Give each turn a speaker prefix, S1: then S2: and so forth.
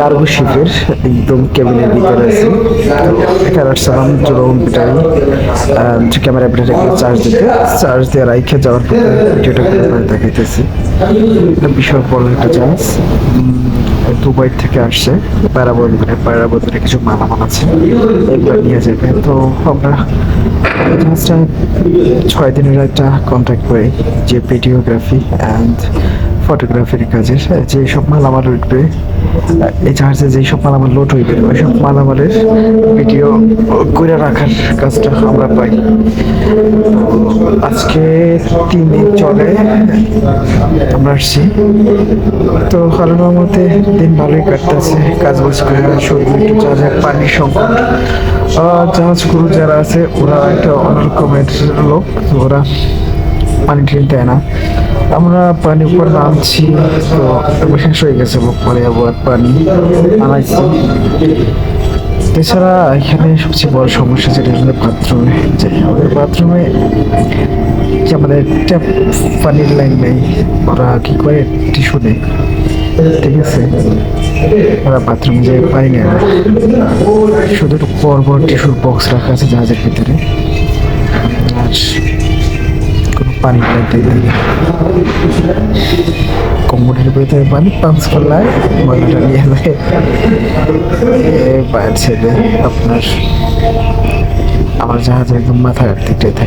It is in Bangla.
S1: কার্গো শিপের একদম কেবিনের ভিতরে আছি। এখানে আসছিলাম drone battery camera battery charge দিতে। চার্জ দিয়ে রাইখে যাওয়ার পরে ভিডিওটা দেখাইতেছি। এটা বিশাল বড় একটা জাহাজ দুবাই থেকে আসছে। প্যারাবন্দরে প্যারাবন্দরে কিছু মালামাল আছে। এগুলো নিয়ে যাবে। তো আমরা জাহাজটা ছয় দিনের একটা কন্ট্রাক্ট করি, যে ভিডিওগ্রাফি অ্যান্ড ফটোগ্রাফির কাজের যে সব মালামাল উঠবে এই জাহাজে যেই সব মালামাল লোড হইবে, ওই সব মালামালের ভিডিও করে রাখার কাজটা আমরা পাই। আজকে তিন দিন চলে, আমরা আসছি। তো আল্লাহর মতে দিন ভালোই কাটতেছে কাজ বাজ করে শুধু একটু জাহাজের পানির সংকট জাহাজ গুরু যারা আছে, ওরা একটা অন্যরকমের লোক, ওরা পানি টেনে দেয় না। আমরা পানি উপর নামছি, তো শেষ হয়ে গেছে পরে আবার পানি আনাইছি। এছাড়া এখানে সবচেয়ে বড় সমস্যা যেটা হলো বাথরুমে, যে আমাদের বাথরুমে যে আমাদের ট্যাপ পানির লাইন নেই, ওরা কি করে? টিস্যু নেই ঠিক আছে? ওরা বাথরুমে যে পানি নেয় না। শুধু বড় বড় টিস্যুর বক্স রাখা আছে জাহাজের ভিতরে। আর কোনো পানি কোমরের ভিতরে পানি পাম্প করলায় ময়লাটা নিয়ে যায় পায়ের ছেলে আপনার আমার জাহাজ একদম মাথা কাটতে থাকে